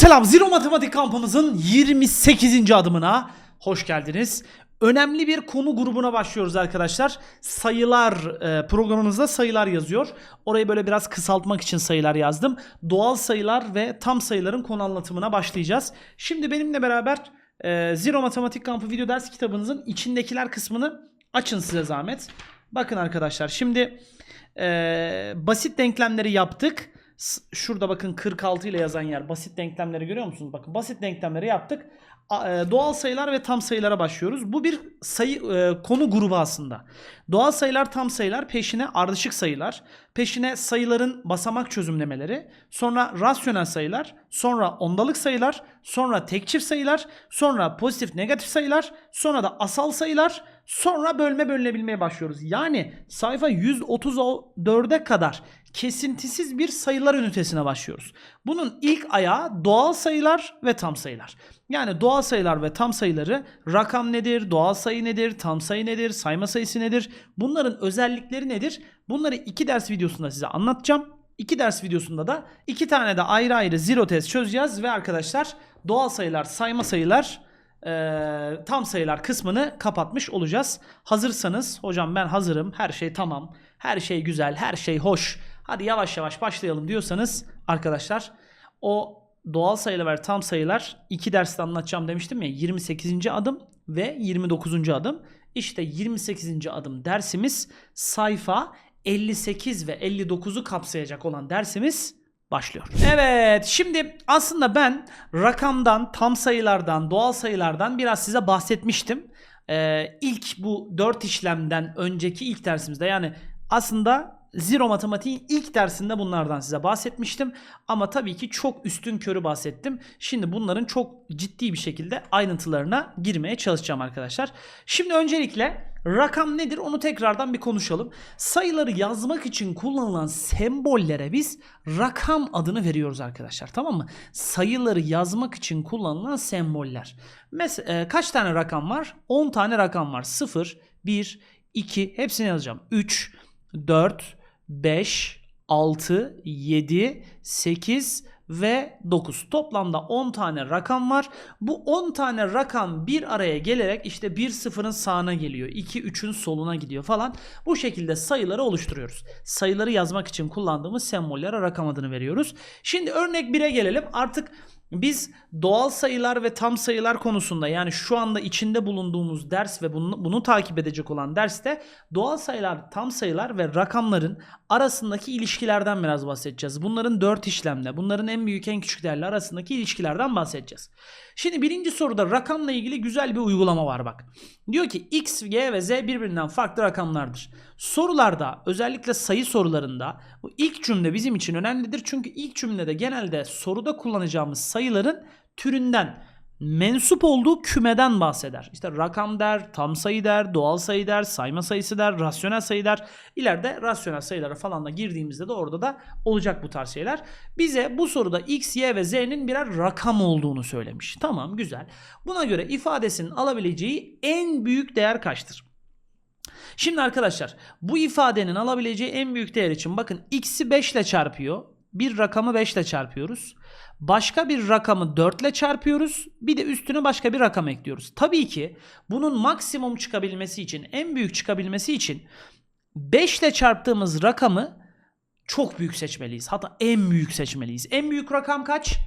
selam. Zero Matematik kampımızın 28. adımına hoş geldiniz. Önemli bir konu grubuna başlıyoruz arkadaşlar. Sayılar e, programımızda sayılar yazıyor. Orayı böyle biraz kısaltmak için sayılar yazdım. Doğal sayılar ve tam sayıların konu anlatımına başlayacağız. Şimdi benimle beraber e, Zero Matematik Kampı video ders kitabınızın içindekiler kısmını açın size zahmet. Bakın arkadaşlar şimdi e, basit denklemleri yaptık. Şurada bakın 46 ile yazan yer basit denklemleri görüyor musunuz? Bakın basit denklemleri yaptık. E, Doğal sayılar ve tam sayılara başlıyoruz. Bu bir sayı e, konu grubu aslında. Doğal sayılar, tam sayılar, peşine ardışık sayılar, peşine sayıların basamak çözümlemeleri, sonra rasyonel sayılar, sonra ondalık sayılar, sonra tek çift sayılar, sonra pozitif negatif sayılar, sonra da asal sayılar, sonra bölme bölünebilmeye başlıyoruz. Yani sayfa 134'e kadar kesintisiz bir sayılar ünitesine başlıyoruz. Bunun ilk ayağı doğal sayılar ve tam sayılar. Yani doğal sayılar ve tam sayıları rakam nedir, doğal sayı nedir, tam sayı nedir, sayma sayısı nedir? Bunların özellikleri nedir? Bunları iki ders videosunda size anlatacağım. İki ders videosunda da iki tane de ayrı ayrı zero test çözeceğiz ve arkadaşlar doğal sayılar, sayma sayılar, eee, tam sayılar kısmını kapatmış olacağız. Hazırsanız hocam ben hazırım, her şey tamam, her şey güzel, her şey hoş. Hadi yavaş yavaş başlayalım diyorsanız arkadaşlar o doğal sayılar ve tam sayılar iki derste anlatacağım demiştim ya 28. adım ve 29. adım. İşte 28. adım dersimiz sayfa 58 ve 59'u kapsayacak olan dersimiz başlıyor. Evet şimdi aslında ben rakamdan, tam sayılardan, doğal sayılardan biraz size bahsetmiştim. Ee, ilk bu 4 işlemden önceki ilk dersimizde yani aslında Zero Matematiğin ilk dersinde bunlardan size bahsetmiştim. Ama tabii ki çok üstün körü bahsettim. Şimdi bunların çok ciddi bir şekilde ayrıntılarına girmeye çalışacağım arkadaşlar. Şimdi öncelikle rakam nedir onu tekrardan bir konuşalım. Sayıları yazmak için kullanılan sembollere biz rakam adını veriyoruz arkadaşlar. Tamam mı? Sayıları yazmak için kullanılan semboller. Mesela kaç tane rakam var? 10 tane rakam var. 0, 1, 2 hepsini yazacağım. 3, 4, 5, 6, 7, 8 ve 9. Toplamda 10 tane rakam var. Bu 10 tane rakam bir araya gelerek işte 1 sıfırın sağına geliyor. 2 3'ün soluna gidiyor falan. Bu şekilde sayıları oluşturuyoruz. Sayıları yazmak için kullandığımız sembollere rakam adını veriyoruz. Şimdi örnek 1'e gelelim. Artık biz doğal sayılar ve tam sayılar konusunda yani şu anda içinde bulunduğumuz ders ve bunu, bunu takip edecek olan derste doğal sayılar, tam sayılar ve rakamların arasındaki ilişkilerden biraz bahsedeceğiz. Bunların dört işlemle, bunların en büyük en küçük değerler arasındaki ilişkilerden bahsedeceğiz. Şimdi birinci soruda rakamla ilgili güzel bir uygulama var bak. Diyor ki x, y ve z birbirinden farklı rakamlardır. Sorularda özellikle sayı sorularında bu ilk cümle bizim için önemlidir. Çünkü ilk cümlede genelde soruda kullanacağımız sayıların türünden mensup olduğu kümeden bahseder. İşte rakam der, tam sayı der, doğal sayı der, sayma sayısı der, rasyonel sayı der. İleride rasyonel sayılara falan da girdiğimizde de orada da olacak bu tarz şeyler. Bize bu soruda x, y ve z'nin birer rakam olduğunu söylemiş. Tamam güzel. Buna göre ifadesinin alabileceği en büyük değer kaçtır? Şimdi arkadaşlar bu ifadenin alabileceği en büyük değer için bakın x'i 5 ile çarpıyor. Bir rakamı 5 ile çarpıyoruz. Başka bir rakamı 4 ile çarpıyoruz. Bir de üstüne başka bir rakam ekliyoruz. Tabii ki bunun maksimum çıkabilmesi için, en büyük çıkabilmesi için 5 ile çarptığımız rakamı çok büyük seçmeliyiz. Hatta en büyük seçmeliyiz. En büyük rakam kaç?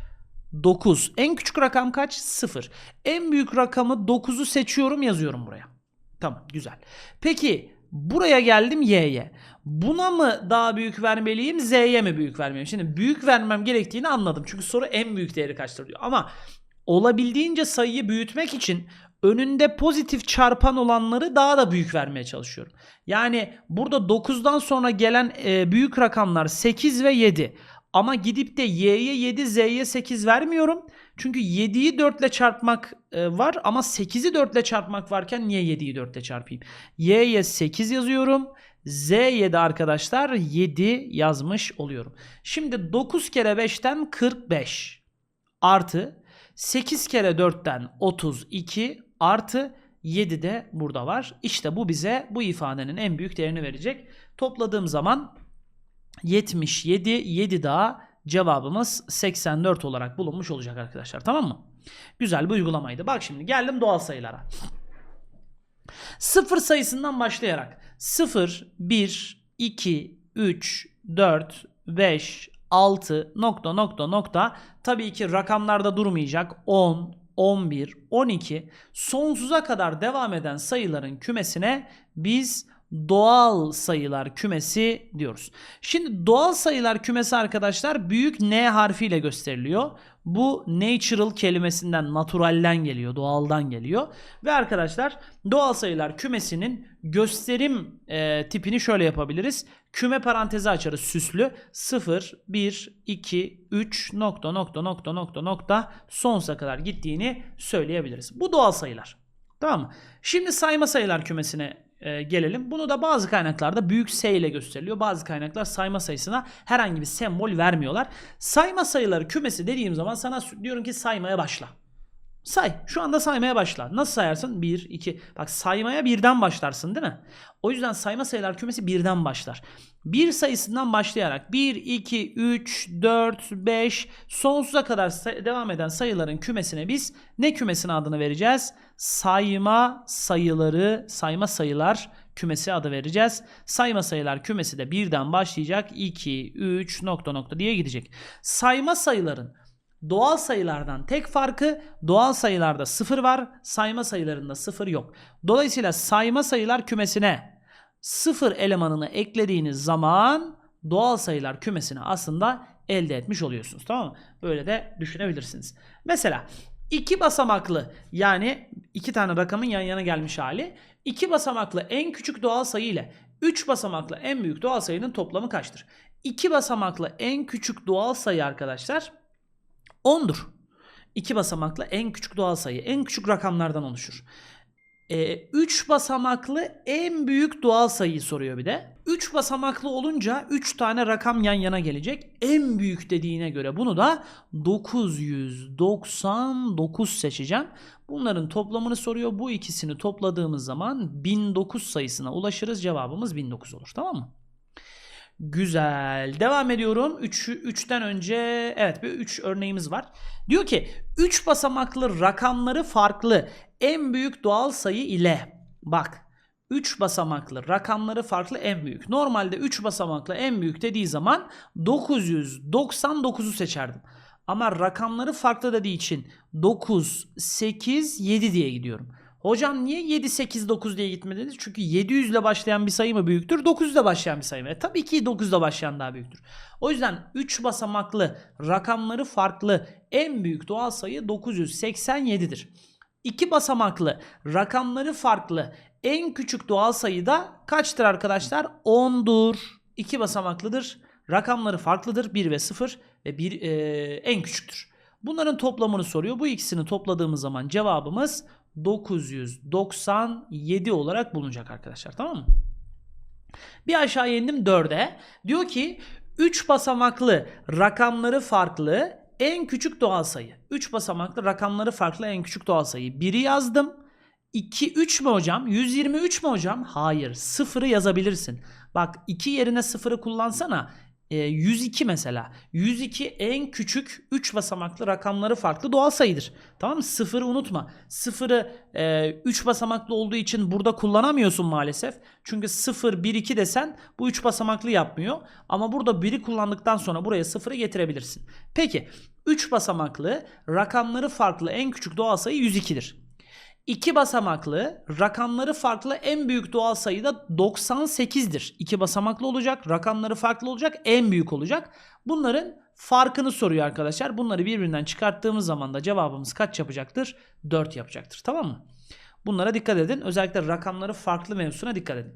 9. En küçük rakam kaç? 0. En büyük rakamı 9'u seçiyorum yazıyorum buraya. Tamam güzel. Peki buraya geldim y'ye. Buna mı daha büyük vermeliyim z'ye mi büyük vermeliyim? Şimdi büyük vermem gerektiğini anladım. Çünkü soru en büyük değeri kaçtır diyor. Ama olabildiğince sayıyı büyütmek için önünde pozitif çarpan olanları daha da büyük vermeye çalışıyorum. Yani burada 9'dan sonra gelen e, büyük rakamlar 8 ve 7. Ama gidip de y'ye 7 z'ye 8 vermiyorum. Çünkü 7'yi 4 ile çarpmak e, var ama 8'i 4 ile çarpmak varken niye 7'yi 4 ile çarpayım? Y'ye 8 yazıyorum. Z'ye de arkadaşlar 7 yazmış oluyorum. Şimdi 9 kere 5'ten 45 artı 8 kere 4'ten 32 artı 7 de burada var. İşte bu bize bu ifadenin en büyük değerini verecek. Topladığım zaman 77, 7 daha cevabımız 84 olarak bulunmuş olacak arkadaşlar. Tamam mı? Güzel bir uygulamaydı. Bak şimdi geldim doğal sayılara. Sıfır sayısından başlayarak 0, 1, 2, 3, 4, 5, 6 nokta nokta nokta tabii ki rakamlarda durmayacak 10, 11, 12 sonsuza kadar devam eden sayıların kümesine biz doğal sayılar kümesi diyoruz. Şimdi doğal sayılar kümesi arkadaşlar büyük N harfiyle gösteriliyor. Bu natural kelimesinden, naturalden geliyor, doğaldan geliyor. Ve arkadaşlar doğal sayılar kümesinin gösterim e, tipini şöyle yapabiliriz. Küme parantezi açarız süslü. 0, 1, 2, 3 nokta nokta nokta nokta nokta sonsuza kadar gittiğini söyleyebiliriz. Bu doğal sayılar. Tamam mı? Şimdi sayma sayılar kümesine e, gelelim. Bunu da bazı kaynaklarda büyük S ile gösteriliyor. Bazı kaynaklar sayma sayısına herhangi bir sembol vermiyorlar. Sayma sayıları kümesi dediğim zaman sana diyorum ki saymaya başla. Say. Şu anda saymaya başla. Nasıl sayarsın? 1, 2. Bak saymaya birden başlarsın değil mi? O yüzden sayma sayılar kümesi birden başlar. Bir sayısından başlayarak 1, 2, 3, 4, 5 sonsuza kadar devam eden sayıların kümesine biz ne kümesine adını vereceğiz? Sayma sayıları, sayma sayılar kümesi adı vereceğiz. Sayma sayılar kümesi de birden başlayacak. 2, 3 nokta nokta diye gidecek. Sayma sayıların Doğal sayılardan tek farkı doğal sayılarda sıfır var, sayma sayılarında sıfır yok. Dolayısıyla sayma sayılar kümesine sıfır elemanını eklediğiniz zaman doğal sayılar kümesini aslında elde etmiş oluyorsunuz. Tamam mı? Böyle de düşünebilirsiniz. Mesela iki basamaklı yani iki tane rakamın yan yana gelmiş hali. iki basamaklı en küçük doğal sayı ile 3 basamaklı en büyük doğal sayının toplamı kaçtır? 2 basamaklı en küçük doğal sayı arkadaşlar 10'dur. İki basamaklı en küçük doğal sayı. En küçük rakamlardan oluşur. 3 basamaklı en büyük doğal sayıyı soruyor bir de. 3 basamaklı olunca 3 tane rakam yan yana gelecek. En büyük dediğine göre bunu da 999 seçeceğim. Bunların toplamını soruyor. Bu ikisini topladığımız zaman 1009 sayısına ulaşırız. Cevabımız 1009 olur. Tamam mı? Güzel. Devam ediyorum. 3 3'ten önce evet bir 3 örneğimiz var. Diyor ki 3 basamaklı rakamları farklı en büyük doğal sayı ile bak 3 basamaklı rakamları farklı en büyük. Normalde 3 basamaklı en büyük dediği zaman 999'u seçerdim. Ama rakamları farklı dediği için 9, 8, 7 diye gidiyorum. Hocam niye 7, 8, 9 diye gitmediniz? Çünkü 700 ile başlayan bir sayı mı büyüktür? 900 ile başlayan bir sayı mı? E, tabii ki 900 ile başlayan daha büyüktür. O yüzden 3 basamaklı rakamları farklı en büyük doğal sayı 987'dir. 2 basamaklı rakamları farklı en küçük doğal sayı da kaçtır arkadaşlar? 10'dur. 2 basamaklıdır. Rakamları farklıdır. 1 ve 0 ve 1 e, en küçüktür. Bunların toplamını soruyor. Bu ikisini topladığımız zaman cevabımız 997 olarak bulunacak arkadaşlar tamam mı? Bir aşağı indim 4'e. Diyor ki 3 basamaklı rakamları farklı en küçük doğal sayı. 3 basamaklı rakamları farklı en küçük doğal sayı. 1'i yazdım. 2 3 mü hocam? 123 mü hocam? Hayır. 0'ı yazabilirsin. Bak 2 yerine 0'ı kullansana. 102 mesela. 102 en küçük 3 basamaklı rakamları farklı doğal sayıdır. Tamam mı? Sıfırı unutma. Sıfırı 3 e, basamaklı olduğu için burada kullanamıyorsun maalesef. Çünkü 0, 1, 2 desen bu 3 basamaklı yapmıyor. Ama burada 1'i kullandıktan sonra buraya 0'ı getirebilirsin. Peki 3 basamaklı rakamları farklı en küçük doğal sayı 102'dir. 2 basamaklı rakamları farklı en büyük doğal sayı da 98'dir. 2 basamaklı olacak, rakamları farklı olacak, en büyük olacak. Bunların farkını soruyor arkadaşlar. Bunları birbirinden çıkarttığımız zaman da cevabımız kaç yapacaktır? 4 yapacaktır. Tamam mı? Bunlara dikkat edin. Özellikle rakamları farklı mevzusuna dikkat edin.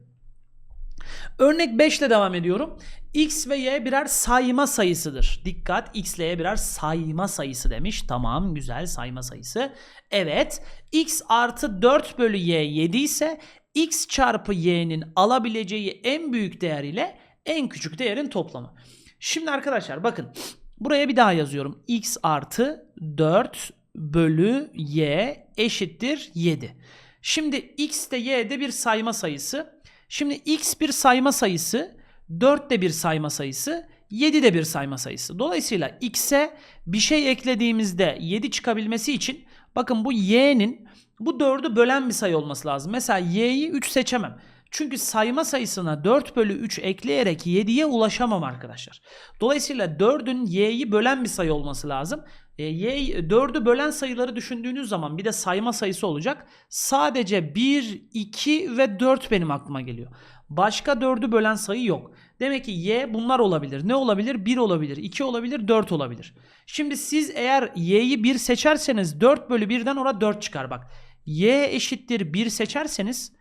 Örnek 5 ile devam ediyorum. X ve Y birer sayma sayısıdır. Dikkat X ile Y birer sayma sayısı demiş. Tamam güzel sayma sayısı. Evet X artı 4 bölü Y 7 ise X çarpı Y'nin alabileceği en büyük değer ile en küçük değerin toplamı. Şimdi arkadaşlar bakın buraya bir daha yazıyorum. X artı 4 bölü Y eşittir 7. Şimdi X de Y de bir sayma sayısı. Şimdi x bir sayma sayısı, 4 de bir sayma sayısı, 7 de bir sayma sayısı. Dolayısıyla x'e bir şey eklediğimizde 7 çıkabilmesi için bakın bu y'nin bu 4'ü bölen bir sayı olması lazım. Mesela y'yi 3 seçemem. Çünkü sayma sayısına 4 bölü 3 ekleyerek 7'ye ulaşamam arkadaşlar. Dolayısıyla 4'ün y'yi bölen bir sayı olması lazım. E, y 4'ü bölen sayıları düşündüğünüz zaman bir de sayma sayısı olacak. Sadece 1, 2 ve 4 benim aklıma geliyor. Başka 4'ü bölen sayı yok. Demek ki y bunlar olabilir. Ne olabilir? 1 olabilir, 2 olabilir, 4 olabilir. Şimdi siz eğer y'yi 1 seçerseniz 4 bölü 1'den orada 4 çıkar bak. y eşittir 1 seçerseniz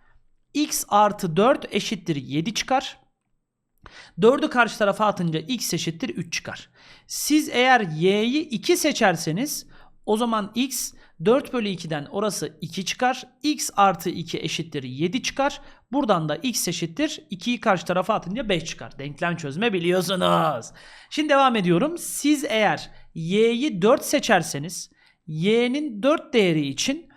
x artı 4 eşittir 7 çıkar. 4'ü karşı tarafa atınca x eşittir 3 çıkar. Siz eğer y'yi 2 seçerseniz o zaman x 4 bölü 2'den orası 2 çıkar. x artı 2 eşittir 7 çıkar. Buradan da x eşittir 2'yi karşı tarafa atınca 5 çıkar. Denklem çözme biliyorsunuz. Şimdi devam ediyorum. Siz eğer y'yi 4 seçerseniz y'nin 4 değeri için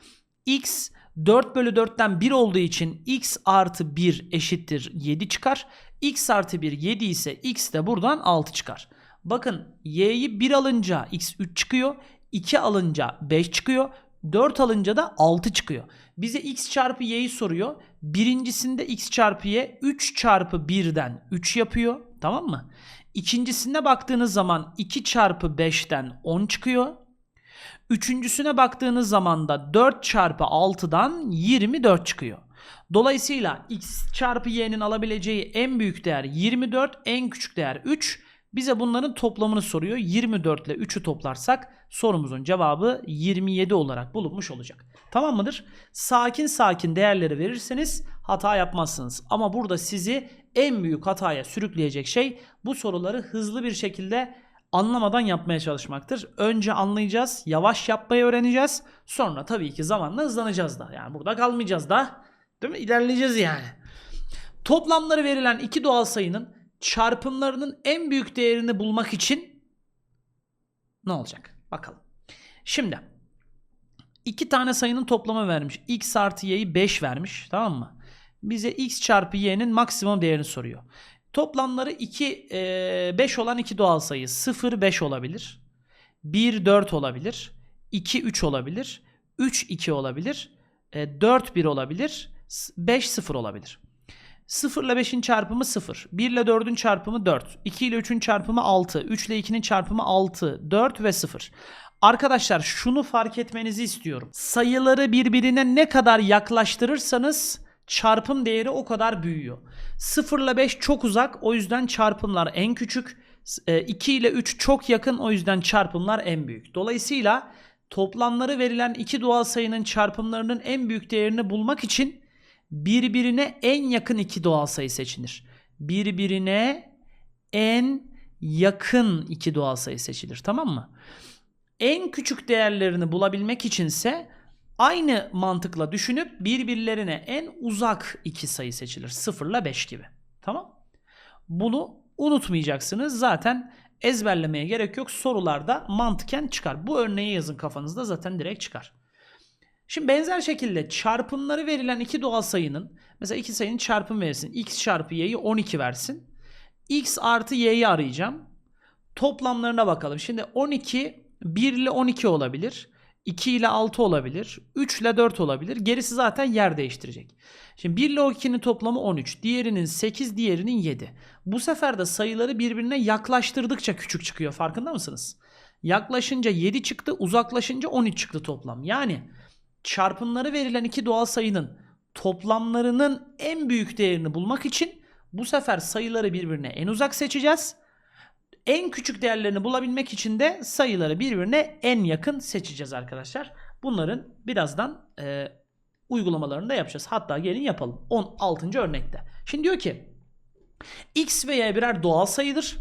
x 4 bölü 4'ten 1 olduğu için x artı 1 eşittir 7 çıkar. x artı 1 7 ise x de buradan 6 çıkar. Bakın y'yi 1 alınca x 3 çıkıyor. 2 alınca 5 çıkıyor. 4 alınca da 6 çıkıyor. Bize x çarpı y'yi soruyor. Birincisinde x çarpı y 3 çarpı 1'den 3 yapıyor. Tamam mı? İkincisinde baktığınız zaman 2 çarpı 5'ten 10 çıkıyor. Üçüncüsüne baktığınız zaman da 4 çarpı 6'dan 24 çıkıyor. Dolayısıyla x çarpı y'nin alabileceği en büyük değer 24, en küçük değer 3. Bize bunların toplamını soruyor. 24 ile 3'ü toplarsak sorumuzun cevabı 27 olarak bulunmuş olacak. Tamam mıdır? Sakin sakin değerleri verirseniz hata yapmazsınız. Ama burada sizi en büyük hataya sürükleyecek şey bu soruları hızlı bir şekilde anlamadan yapmaya çalışmaktır. Önce anlayacağız, yavaş yapmayı öğreneceğiz. Sonra tabii ki zamanla hızlanacağız da. Yani burada kalmayacağız da. Değil mi? İlerleyeceğiz yani. Toplamları verilen iki doğal sayının çarpımlarının en büyük değerini bulmak için ne olacak? Bakalım. Şimdi iki tane sayının toplamı vermiş. x artı y'yi 5 vermiş. Tamam mı? Bize x çarpı y'nin maksimum değerini soruyor. Toplamları 2 5 olan iki doğal sayı 0 5 olabilir. 1 4 olabilir. 2 3 olabilir. 3 2 olabilir. 4 1 olabilir. 5 0 olabilir. 0 ile 5'in çarpımı 0. 1 ile 4'ün çarpımı 4. 2 ile 3'ün çarpımı 6. 3 ile 2'nin çarpımı 6, 4 ve 0. Arkadaşlar şunu fark etmenizi istiyorum. Sayıları birbirine ne kadar yaklaştırırsanız çarpım değeri o kadar büyüyor. 0 ile 5 çok uzak o yüzden çarpımlar en küçük. 2 ile 3 çok yakın o yüzden çarpımlar en büyük. Dolayısıyla toplamları verilen iki doğal sayının çarpımlarının en büyük değerini bulmak için birbirine en yakın iki doğal sayı seçilir. Birbirine en yakın iki doğal sayı seçilir. Tamam mı? En küçük değerlerini bulabilmek içinse aynı mantıkla düşünüp birbirlerine en uzak iki sayı seçilir. 0 ile 5 gibi. Tamam? Bunu unutmayacaksınız. Zaten ezberlemeye gerek yok. Sorularda mantıken çıkar. Bu örneği yazın kafanızda zaten direkt çıkar. Şimdi benzer şekilde çarpımları verilen iki doğal sayının mesela iki sayının çarpım versin. x çarpı y'yi 12 versin. x artı y'yi arayacağım. Toplamlarına bakalım. Şimdi 12 1 ile 12 olabilir. 2 ile 6 olabilir. 3 ile 4 olabilir. Gerisi zaten yer değiştirecek. Şimdi 1 ile 2'nin toplamı 13. Diğerinin 8, diğerinin 7. Bu sefer de sayıları birbirine yaklaştırdıkça küçük çıkıyor. Farkında mısınız? Yaklaşınca 7 çıktı, uzaklaşınca 13 çıktı toplam. Yani çarpımları verilen iki doğal sayının toplamlarının en büyük değerini bulmak için bu sefer sayıları birbirine en uzak seçeceğiz. En küçük değerlerini bulabilmek için de sayıları birbirine en yakın seçeceğiz arkadaşlar. Bunların birazdan e, uygulamalarını da yapacağız. Hatta gelin yapalım. 16. örnekte. Şimdi diyor ki x ve y birer doğal sayıdır.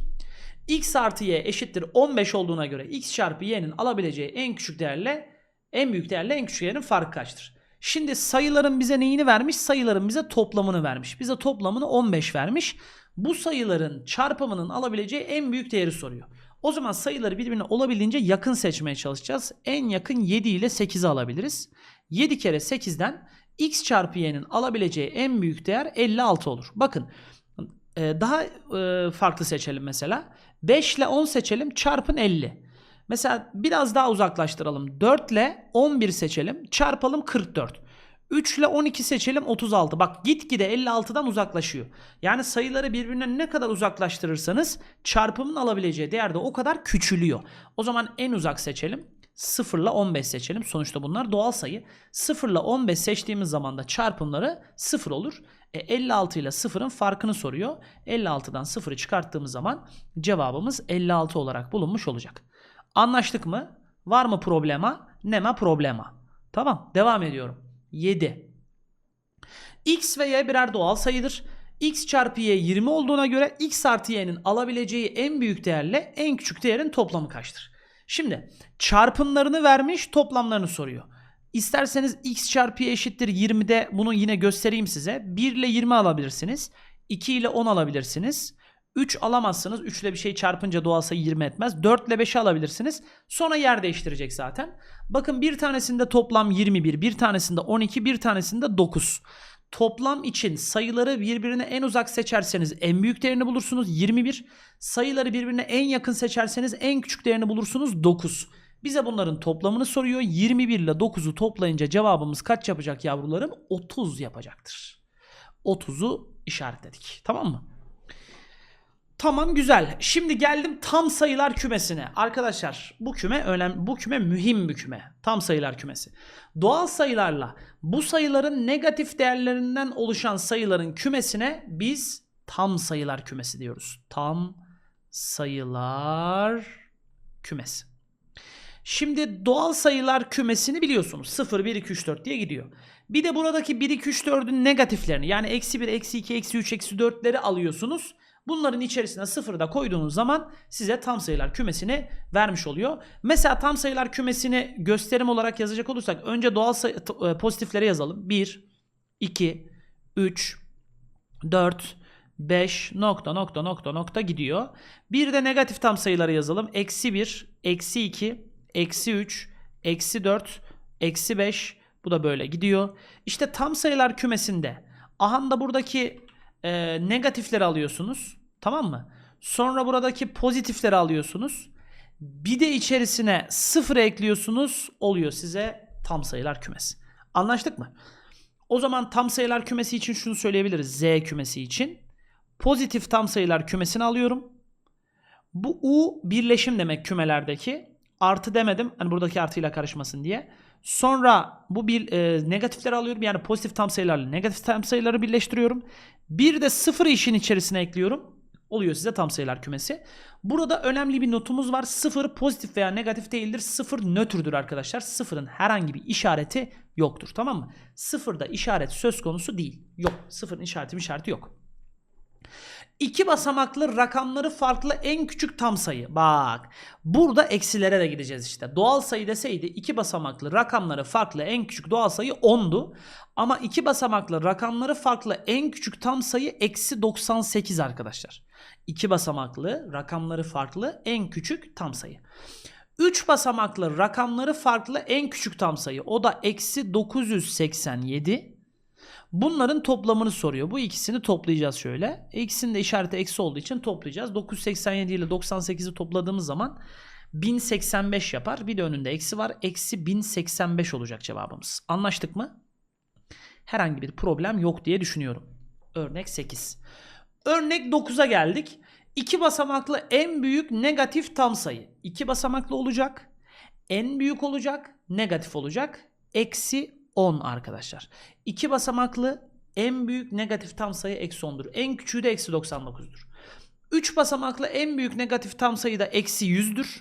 x artı y eşittir 15 olduğuna göre x çarpı y'nin alabileceği en küçük değerle en büyük değerle en küçük değerin farkı kaçtır? Şimdi sayıların bize neyini vermiş? Sayıların bize toplamını vermiş. Bize toplamını 15 vermiş. Bu sayıların çarpımının alabileceği en büyük değeri soruyor. O zaman sayıları birbirine olabildiğince yakın seçmeye çalışacağız. En yakın 7 ile 8'i alabiliriz. 7 kere 8'den x çarpı y'nin alabileceği en büyük değer 56 olur. Bakın Ee, daha e, farklı seçelim mesela. 5 ile 10 seçelim çarpın 50. Mesela biraz daha uzaklaştıralım. 4 ile 11 seçelim çarpalım 44. 3 ile 12 seçelim 36. Bak gitgide 56'dan uzaklaşıyor. Yani sayıları birbirinden ne kadar uzaklaştırırsanız çarpımın alabileceği değer de o kadar küçülüyor. O zaman en uzak seçelim. 0 ile 15 seçelim. Sonuçta bunlar doğal sayı. 0 ile 15 seçtiğimiz zaman da çarpımları 0 olur. E, 56 ile 0'ın farkını soruyor. 56'dan 0'ı çıkarttığımız zaman cevabımız 56 olarak bulunmuş olacak. Anlaştık mı? Var mı problema? Nema problema. Tamam devam ediyorum. 7. X ve Y birer doğal sayıdır. X çarpı Y 20 olduğuna göre X artı Y'nin alabileceği en büyük değerle en küçük değerin toplamı kaçtır? Şimdi çarpımlarını vermiş toplamlarını soruyor. İsterseniz x çarpı y eşittir 20'de bunu yine göstereyim size. 1 ile 20 alabilirsiniz. 2 ile 10 alabilirsiniz. 3 alamazsınız. 3 ile bir şey çarpınca doğal sayı 20 etmez. 4 ile 5'i alabilirsiniz. Sonra yer değiştirecek zaten. Bakın bir tanesinde toplam 21, bir tanesinde 12, bir tanesinde 9. Toplam için sayıları birbirine en uzak seçerseniz en büyük değerini bulursunuz 21. Sayıları birbirine en yakın seçerseniz en küçük değerini bulursunuz 9. Bize bunların toplamını soruyor. 21 ile 9'u toplayınca cevabımız kaç yapacak yavrularım? 30 yapacaktır. 30'u işaretledik. Tamam mı? Tamam güzel. Şimdi geldim tam sayılar kümesine. Arkadaşlar bu küme önemli bu küme mühim bir küme. Tam sayılar kümesi. Doğal sayılarla bu sayıların negatif değerlerinden oluşan sayıların kümesine biz tam sayılar kümesi diyoruz. Tam sayılar kümesi. Şimdi doğal sayılar kümesini biliyorsunuz. 0, 1, 2, 3, 4 diye gidiyor. Bir de buradaki 1, 2, 3, 4'ün negatiflerini yani eksi 1, eksi 2, eksi 3, eksi 4'leri alıyorsunuz. Bunların içerisine sıfırı da koyduğunuz zaman size tam sayılar kümesini vermiş oluyor. Mesela tam sayılar kümesini gösterim olarak yazacak olursak önce doğal sayı, t- pozitifleri yazalım. 1, 2, 3, 4, 5 nokta nokta nokta nokta gidiyor. Bir de negatif tam sayıları yazalım. Eksi 1, eksi 2, eksi 3, eksi 4, eksi 5 bu da böyle gidiyor. İşte tam sayılar kümesinde aha da buradaki e, negatifleri alıyorsunuz. Tamam mı? Sonra buradaki pozitifleri alıyorsunuz. Bir de içerisine sıfır ekliyorsunuz. Oluyor size tam sayılar kümesi. Anlaştık mı? O zaman tam sayılar kümesi için şunu söyleyebiliriz. Z kümesi için. Pozitif tam sayılar kümesini alıyorum. Bu U birleşim demek kümelerdeki. Artı demedim. Hani buradaki artıyla karışmasın diye. Sonra bu bir e, negatifleri alıyorum. Yani pozitif tam sayılarla negatif tam sayıları birleştiriyorum. Bir de sıfır işin içerisine ekliyorum. Oluyor size tam sayılar kümesi. Burada önemli bir notumuz var. Sıfır pozitif veya negatif değildir. Sıfır nötrdür arkadaşlar. Sıfırın herhangi bir işareti yoktur. Tamam mı? Sıfırda işaret söz konusu değil. Yok. Sıfırın işareti işareti yok. İki basamaklı rakamları farklı en küçük tam sayı. Bak burada eksilere de gideceğiz işte. Doğal sayı deseydi iki basamaklı rakamları farklı en küçük doğal sayı 10'du. Ama iki basamaklı rakamları farklı en küçük tam sayı eksi 98 arkadaşlar. İki basamaklı rakamları farklı en küçük tam sayı. 3 basamaklı rakamları farklı en küçük tam sayı. O da eksi 987. Bunların toplamını soruyor. Bu ikisini toplayacağız şöyle. İkisinin de işareti eksi olduğu için toplayacağız. 987 ile 98'i topladığımız zaman 1085 yapar. Bir de önünde eksi var. Eksi 1085 olacak cevabımız. Anlaştık mı? Herhangi bir problem yok diye düşünüyorum. Örnek 8. Örnek 9'a geldik. İki basamaklı en büyük negatif tam sayı. İki basamaklı olacak. En büyük olacak. Negatif olacak. Eksi 10 arkadaşlar. İki basamaklı en büyük negatif tam sayı eksi 10'dur. En küçüğü de eksi 99'dur. 3 basamaklı en büyük negatif tam sayı da eksi 100'dür.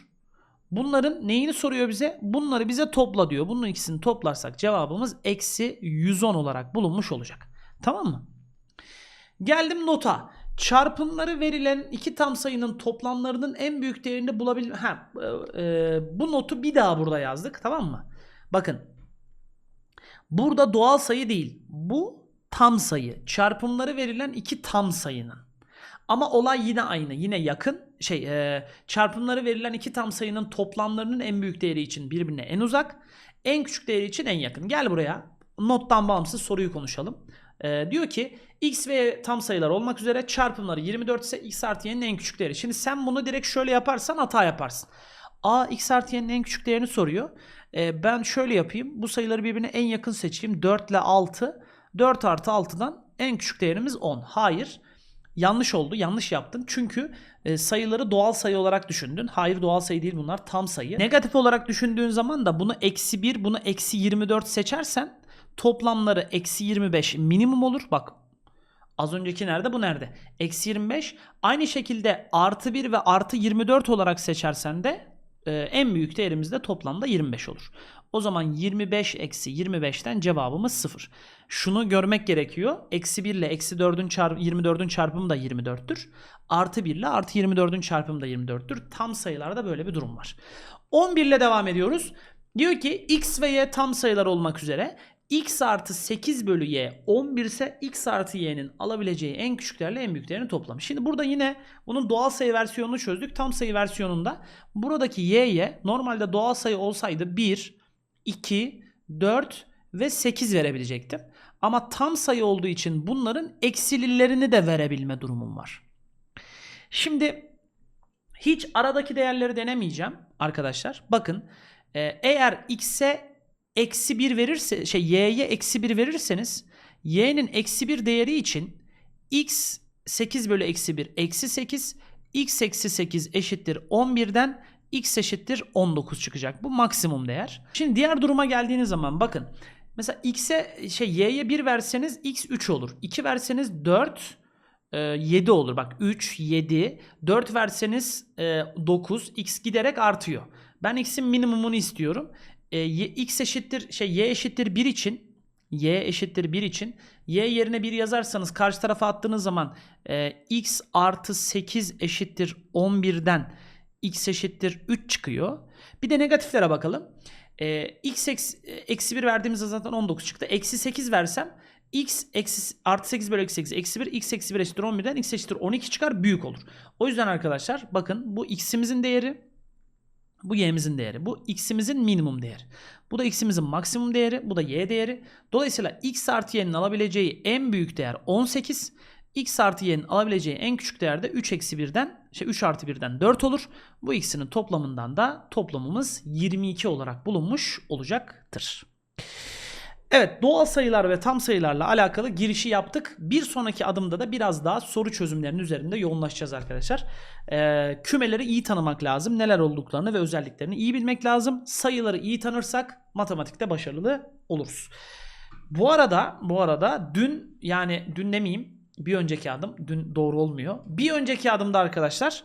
Bunların neyini soruyor bize? Bunları bize topla diyor. Bunun ikisini toplarsak cevabımız eksi 110 olarak bulunmuş olacak. Tamam mı? Geldim nota. Çarpımları verilen iki tam sayının toplamlarının en büyük değerini bulabil... Ha, e, e, bu notu bir daha burada yazdık. Tamam mı? Bakın. Burada doğal sayı değil. Bu tam sayı. Çarpımları verilen iki tam sayının. Ama olay yine aynı. Yine yakın. Şey, e, çarpımları verilen iki tam sayının toplamlarının en büyük değeri için birbirine en uzak. En küçük değeri için en yakın. Gel buraya. Nottan bağımsız soruyu konuşalım. Ee, diyor ki x ve y tam sayılar olmak üzere çarpımları 24 ise x artı y'nin en küçük değeri. Şimdi sen bunu direkt şöyle yaparsan hata yaparsın. A x artı y'nin en küçük değerini soruyor. Ee, ben şöyle yapayım. Bu sayıları birbirine en yakın seçeyim. 4 ile 6. 4 artı 6'dan en küçük değerimiz 10. Hayır. Yanlış oldu. Yanlış yaptın. Çünkü e, sayıları doğal sayı olarak düşündün. Hayır doğal sayı değil bunlar tam sayı. Negatif olarak düşündüğün zaman da bunu eksi 1 bunu eksi 24 seçersen toplamları eksi 25 minimum olur. Bak az önceki nerede bu nerede? Eksi 25. Aynı şekilde artı 1 ve artı 24 olarak seçersen de e, en büyük değerimiz de toplamda 25 olur. O zaman 25 eksi 25'ten cevabımız 0. Şunu görmek gerekiyor. Eksi 1 ile eksi 4'ün çarpı 24'ün çarpımı da 24'tür. Artı 1 ile artı 24'ün çarpımı da 24'tür. Tam sayılarda böyle bir durum var. 11 ile devam ediyoruz. Diyor ki x ve y tam sayılar olmak üzere x artı 8 bölü y 11 ise x artı y'nin alabileceği en küçük değerle en büyük değerini toplam. Şimdi burada yine bunun doğal sayı versiyonunu çözdük. Tam sayı versiyonunda buradaki y'ye normalde doğal sayı olsaydı 1, 2, 4 ve 8 verebilecektim. Ama tam sayı olduğu için bunların eksililerini de verebilme durumum var. Şimdi hiç aradaki değerleri denemeyeceğim arkadaşlar. Bakın e, eğer x'e eksi 1 verirse şey y'ye eksi 1 verirseniz y'nin eksi 1 değeri için x 8 bölü eksi 1 eksi 8 x eksi 8 eşittir 11'den x eşittir 19 çıkacak. Bu maksimum değer. Şimdi diğer duruma geldiğiniz zaman bakın. Mesela x'e şey y'ye 1 verseniz x 3 olur. 2 verseniz 4 e, 7 olur. Bak 3 7 4 verseniz e, 9 x giderek artıyor. Ben x'in minimumunu istiyorum. E, x eşittir şey y eşittir 1 için y eşittir 1 için y yerine 1 yazarsanız karşı tarafa attığınız zaman e, x artı 8 eşittir 11'den x eşittir 3 çıkıyor. Bir de negatiflere bakalım. E, x eksi, eksi 1 verdiğimizde zaten 19 çıktı. Eksi 8 versem x eksi artı 8 bölü eksi 8 eksi 1 x eksi 1 eşittir 11'den x eşittir 12 çıkar büyük olur. O yüzden arkadaşlar bakın bu x'imizin değeri bu y'mizin değeri. Bu x'imizin minimum değeri. Bu da x'imizin maksimum değeri. Bu da y değeri. Dolayısıyla x artı y'nin alabileceği en büyük değer 18. x artı y'nin alabileceği en küçük değer de 3 eksi 1'den şey 3 artı 1'den 4 olur. Bu ikisinin toplamından da toplamımız 22 olarak bulunmuş olacaktır. Evet doğal sayılar ve tam sayılarla alakalı girişi yaptık. Bir sonraki adımda da biraz daha soru çözümlerinin üzerinde yoğunlaşacağız arkadaşlar. Ee, kümeleri iyi tanımak lazım. Neler olduklarını ve özelliklerini iyi bilmek lazım. Sayıları iyi tanırsak matematikte başarılı oluruz. Bu arada bu arada dün yani dün demeyeyim bir önceki adım dün doğru olmuyor. Bir önceki adımda arkadaşlar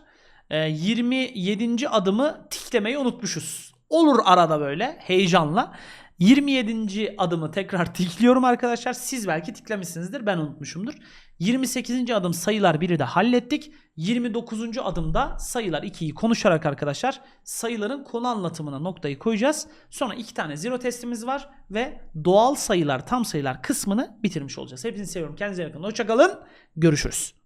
e, 27. adımı tiklemeyi unutmuşuz. Olur arada böyle heyecanla. 27. adımı tekrar tikliyorum arkadaşlar. Siz belki tiklemişsinizdir. Ben unutmuşumdur. 28. adım sayılar 1'i de hallettik. 29. adımda sayılar 2'yi konuşarak arkadaşlar sayıların konu anlatımına noktayı koyacağız. Sonra iki tane zero testimiz var ve doğal sayılar tam sayılar kısmını bitirmiş olacağız. Hepinizi seviyorum. Kendinize iyi bakın. Hoşçakalın. Görüşürüz.